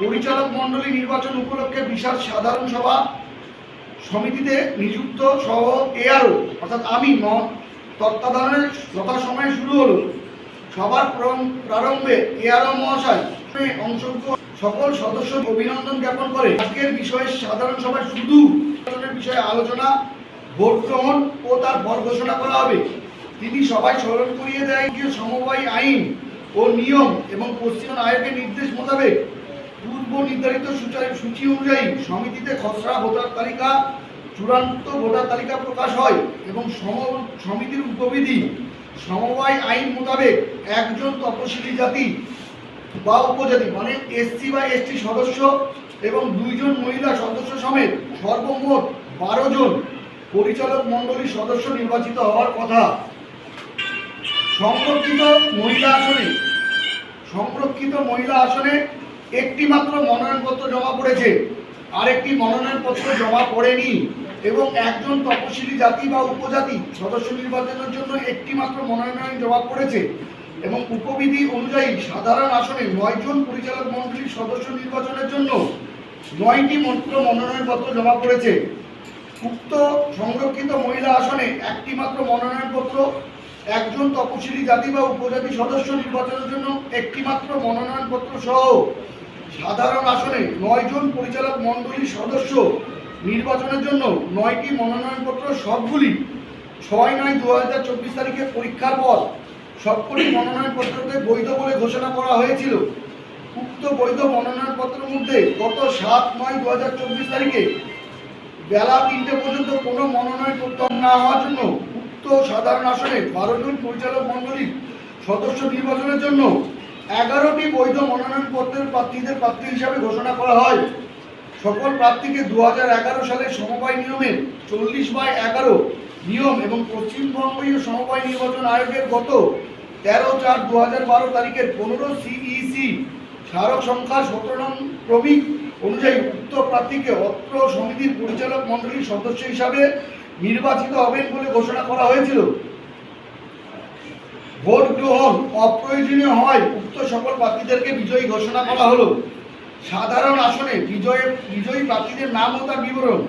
পরিচালক মণ্ডলী নির্বাচন উপলক্ষে বিশাল সাধারণ সভা সমিতিতে নিযুক্ত সহ এআরও, অর্থাৎ আমি ন তত্ত্বাবধানের যথাসময়ে শুরু হলো। সবার প্রারম- প্রারম্ভে এআরও মহাশয় অংশগ্রহণ সকল সদস্য অভিনন্দন জ্ঞাপন করে। আজকের বিষয়ে সাধারণ সভায় শুধু বিষয়ে আলোচনা, ভোট গ্রহণ ও তার ফল ঘোষণা করা হবে। তিনি সবাই স্মরণ করিয়ে দেয় যে সমবায় আইন ও নিয়ম এবং পশ্চিমবঙ্গ আয়োগের নির্দেশ মোতাবেক পূর্ব নির্ধারিত সূচি অনুযায়ী সমিতিতে খসড়া ভোটার তালিকা, চূড়ান্ত ভোটার তালিকা প্রকাশ হয় এবং সমিতির উপবিধি, সমবায় আইন মোতাবেক একজন তপশিলি জাতি বা উপজাতি মানে এসসি বা এসটি সদস্য এবং দুইজন মহিলা সদস্য সমেত সর্বমোট বারো জন পরিচালক মণ্ডলীর সদস্য নির্বাচিত হওয়ার কথা। সংরক্ষিত মহিলা আসনে সংরক্ষিত মহিলা আসনে একটি মাত্র মনোনয়নপত্র জমা পড়েছে। আরেকটি মনোনয়নপত্র জমা পড়েনি এবং একজন তপশিলি জাতি বা উপজাতি সদস্য নির্বাচনের জন্য একটি মাত্র মনোনয়ন জমা পড়েছে এবং উপবিধি অনুযায়ী সাধারণ আসনে নয়জন পরিচালক মন্ত্রীর সদস্য নির্বাচনের জন্য নয়টি মাত্র মনোনয়নপত্র জমা পড়েছে। উক্ত সংরক্ষিত মহিলা আসনে একটি মাত্র মনোনয়নপত্র একজন তপশিলি জাতি বা উপজাতি সদস্য নির্বাচনের জন্য একটি মাত্র মনোনয়নপত্র সহ সাধারণ আসনে নয়জন পরিচালক মণ্ডলীর সদস্য নির্বাচনের জন্য নয়টি মনোনয়নপত্র, সবগুলি ছয় নয় দু হাজার চব্বিশ তারিখে পরীক্ষার পর সবকটি মনোনয়নপত্রকে বৈধ বলে ঘোষণা করা হয়েছিল। উক্ত বৈধ মনোনয়নপত্রের মধ্যে গত সাত নয় দু হাজার চব্বিশ তারিখে বেলা তিনটে পর্যন্ত কোনো মনোনয়ন প্রত্যাহার না হওয়ার জন্য সাধারণ আসনে বারো জন পরিচালক মণ্ডলীর সদস্য নির্বাচনের জন্য এগারোটি বৈধ মনোনয়নপত্রের প্রার্থীদের প্রার্থী হিসাবে ঘোষণা করা হয়। সকল প্রার্থীকে দু সালের সমবায় নিয়মে চল্লিশ বাই এগারো নিয়ম এবং পশ্চিমবঙ্গীয় সমবায় নির্বাচন আয়োগের গত তেরো চার দু তারিখের পনেরো সিইসি স্মারক সংখ্যা সতেরো নং ক্রমিক অনুযায়ী উক্ত প্রার্থীকে অত্র সমিতির পরিচালক মণ্ডলীর সদস্য হিসাবে নির্বাচিত হবেন বলে ঘোষণা করা হয়েছিল। ভোট গ্রহণ অপ্রয়োজনীয় হয়, উক্ত সকল প্রার্থীদেরকে বিজয়ী ঘোষণা করা হলো। সাধারণ আসনে বিজয়, বিজয়ী প্রার্থীদের নাম ও তার বিবরণ।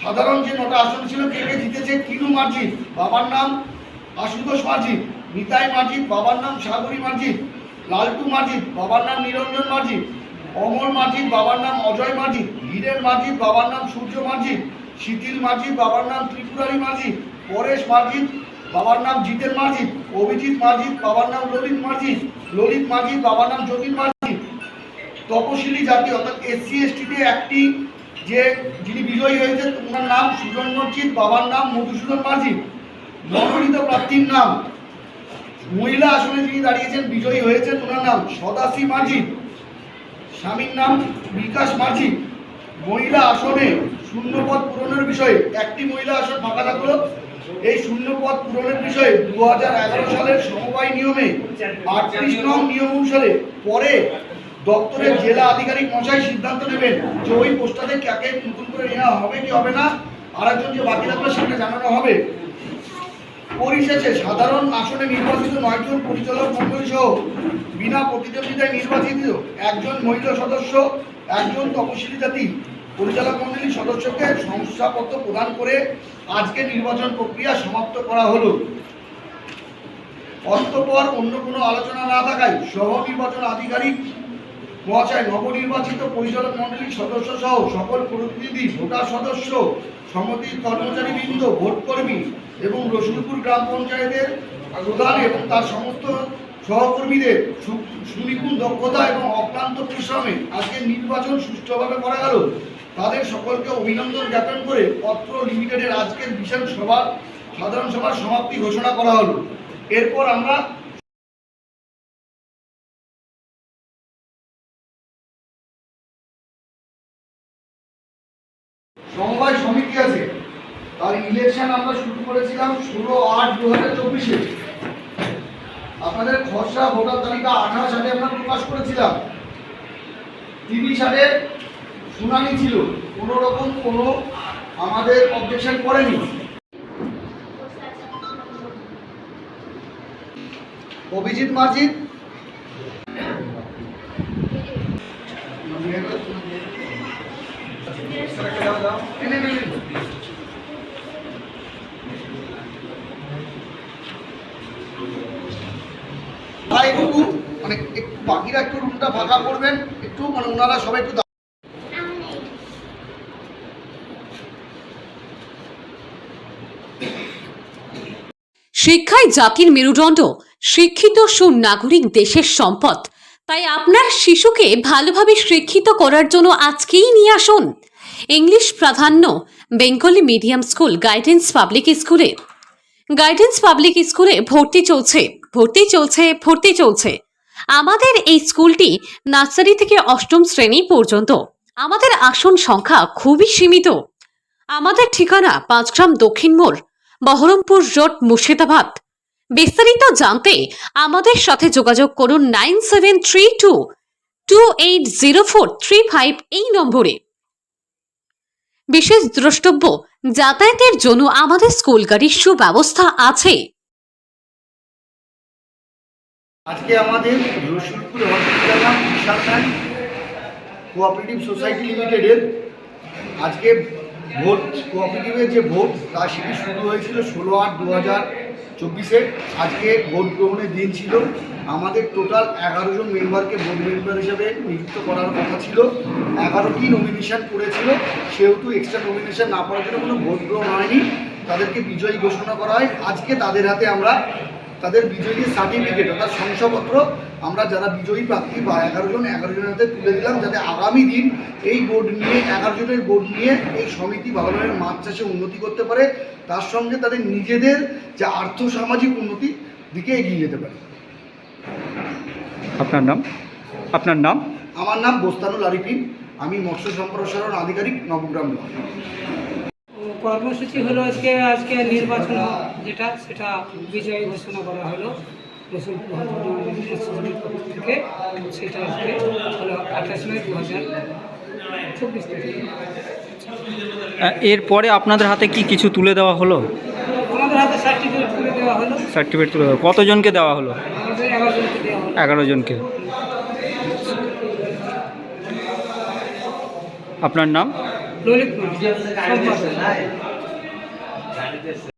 সাধারণ যে নটা আসন ছিল, কে কে জিতেছে? কিনু মার্জিত, বাবার নাম আশুতোষ মার্জিত, নিতাই মার্জিত, বাবার নাম সাগরী মার্জিত, লালটু মার্জিত, বাবার নাম নিরঞ্জন মার্জিত, অমর মার্জিত, বাবার নাম অজয় মার্জিত হীরেন মার্জিত, বাবার নাম সূর্য মার্জিত শিথিল মার্জিত, বাবার নাম ত্রিপুরারি মার্জিত, পরেশ মার্জিত, বাবার নাম জিতেন মার্জিত, অভিজিৎ মার্জিত, বাবার নাম ললিত মার্জিত, ললিত মাঝি বাবার নাম যতীন মার্জিত। তপশিলি জাতি, অর্থাৎ এসসি এসটিতে একটি যে যিনি বিজয়ী হয়েছেন, ওনার নাম সুজন মসজিদ বাবার নাম মধুসূদন মার্জিত। মনোনীত প্রার্থীর নাম। মহিলা আসনে যিনি দাঁড়িয়েছেন, বিজয়ী হয়েছেন, ওনার নাম সদাশি মার্জিত। স্বামীর নাম বিকাশ মার্জিত। মহিলা আসনে শূন্যপদ পূরণের বিষয়ে একটি মহিলা আসন ফাঁকা থাকল। এই শূন্যপদ পূরণের বিষয়ে দুহাজার এগারো সালের সমবায় নিয়মে আটত্রিশ নং নিয়ম অনুসারে পরে দপ্তরের জেলা আধিকারিক মশাই সিদ্ধান্ত নেবেন যে ওই পোস্টারে কাকে নতুন করে নেওয়া হবে কি হবে না। আর একজন যে বাকি থাকবে সেটা জানানো হবে। পরিশেষে সাধারণ আসনে নির্বাচিত নয়জন পরিচালক মন্ডলী সহ বিনা প্রতিদ্বন্দ্বিতায় নির্বাচিত একজন মহিলা সদস্য, একজন তপশিলি জাতি পরিচালক মন্ডলীর সদস্যকে শংসাপত্র প্রদান করে আজকে নির্বাচন প্রক্রিয়া সমাপ্ত করা হলো। অন্তপর অন্য কোনো আলোচনা না থাকায় সহ নির্বাচন আধিকারিক, মহাশয় নবনির্বাচিত পরিচালক মন্ডলীর সদস্য সহ সকল প্রতিনিধি, ভোটার সদস্য সমিতির কর্মচারীবৃন্দ, ভোটকর্মী এবং রসুলপুর গ্রাম পঞ্চায়েতের প্রধান এবং তার সমস্ত সহকর্মীদের সুনিপুণ দক্ষতা এবং অক্লান্ত পরিশ্রমে আজকের নির্বাচন সুষ্ঠুভাবে করা গেল। তাদের সকলকে অভিনন্দন জ্ঞাপন করে পত্র লিমিটেডের আজকের বিশাল সভার সাধারণ সভার সমাপ্তি ঘোষণা করা হলো। এরপর আমরা সমবায় সমিতি আছে। তার ইলেকশন আমরা শুরু করেছিলাম ষোলো আট দু হাজার চব্বিশে। আপনাদের খসড়া ভোটার তালিকা আঠাশ সালে আমরা প্রকাশ করেছিলাম। তিরিশ সালে শুনানি ছিল কোনো রকম কোনো আমাদের অবজেকশন করেনি। অভিজিৎ মাজিদ। ফাঁকা করবেন একটু মানে ওনারা সবাই একটু শিক্ষাই জাতির মেরুদণ্ড, শিক্ষিত সুনাগরিক দেশের সম্পদ। তাই আপনার শিশুকে ভালোভাবে শিক্ষিত করার জন্য আজকেই নিয়ে আসুন। ইংলিশ প্রাধান্য, Bengali medium school guidance public স্কুলে। গাইডেন্স পাবলিক স্কুলে ভর্তি চলছে ভর্তি চলছে ভর্তি চলছে। আমাদের এই স্কুলটি নার্সারি থেকে অষ্টম শ্রেণি পর্যন্ত। আমাদের আসন সংখ্যা খুবই সীমিত। আমাদের ঠিকানা পাঁচগ্রাম দক্ষিণ মোড়, বহরমপুর রোড, মুর্শিদাবাদ। বিস্তারিত জানতে আমাদের সাথে যোগাযোগ করুন nine seven three two two eight zero four three five এই নম্বরে। বিশেষ দ্রষ্টব্য, যাতায়াতের জন্য আমাদের স্কুল গাড়ির সুব্যবস্থা আছে। আজকে আমাদের রসুলপুর হসপিটাল নাম কোঅপারেটিভ সোসাইটি লিমিটেডের আজকে ভোট কোঅপারেটিভের যে ভোট, তা সেটি শুরু হয়েছিল ষোলো আট দু হাজার চব্বিশে। আজকে ভোট গ্রহণের দিন ছিল। আমাদের টোটাল এগারো জন মেম্বারকে ভোট মেম্বার হিসেবে নিযুক্ত করার কথা ছিল। এগারোটি নমিনেশন করেছিল, সেহেতু এক্সট্রা নমিনেশন না করার জন্য কোনো ভোট গ্রহণ হয়নি। তাদেরকে বিজয়ী ঘোষণা করা হয়। আজকে তাদের হাতে আমরা তাদের বিজয়ীর সার্টিফিকেট অর্থাৎ শংসাপত্র আমরা যারা বিজয়ী প্রার্থী বা এগারো জন এগারো জনের হাতে তুলে দিলাম যাতে আগামী দিন এই বোর্ড নিয়ে এগারো জনের বোর্ড নিয়ে এই সমিতি ভালোভাবে মাছ চাষে উন্নতি করতে পারে তার সঙ্গে তাদের নিজেদের যে আর্থ সামাজিক উন্নতি দিকে এগিয়ে যেতে পারে। আপনার নাম? আপনার নাম? আমার নাম বোস্তানুল আরিফিন আমি মৎস্য সম্প্রসারণ আধিকারিক নবগ্রাম ব্লক। কর্মসূচি হলো আজকে আজকে নির্বাচন যেটা সেটা বিজয়ী ঘোষণা করা হলো। পক্ষ থেকে সেটা আজকে হলো আঠাশ মে দু হাজার চব্বিশ তারিখ। এরপরে আপনাদের হাতে কি কিছু তুলে দেওয়া হলো? আমাদের হাতে সার্টিফিকেট তুলে দেওয়া হলো। সার্টিফিকেট তুলে দেওয়া কতজনকে দেওয়া হলো। এগারো জনকে। আপনার নাম? ললিত সম্পাদক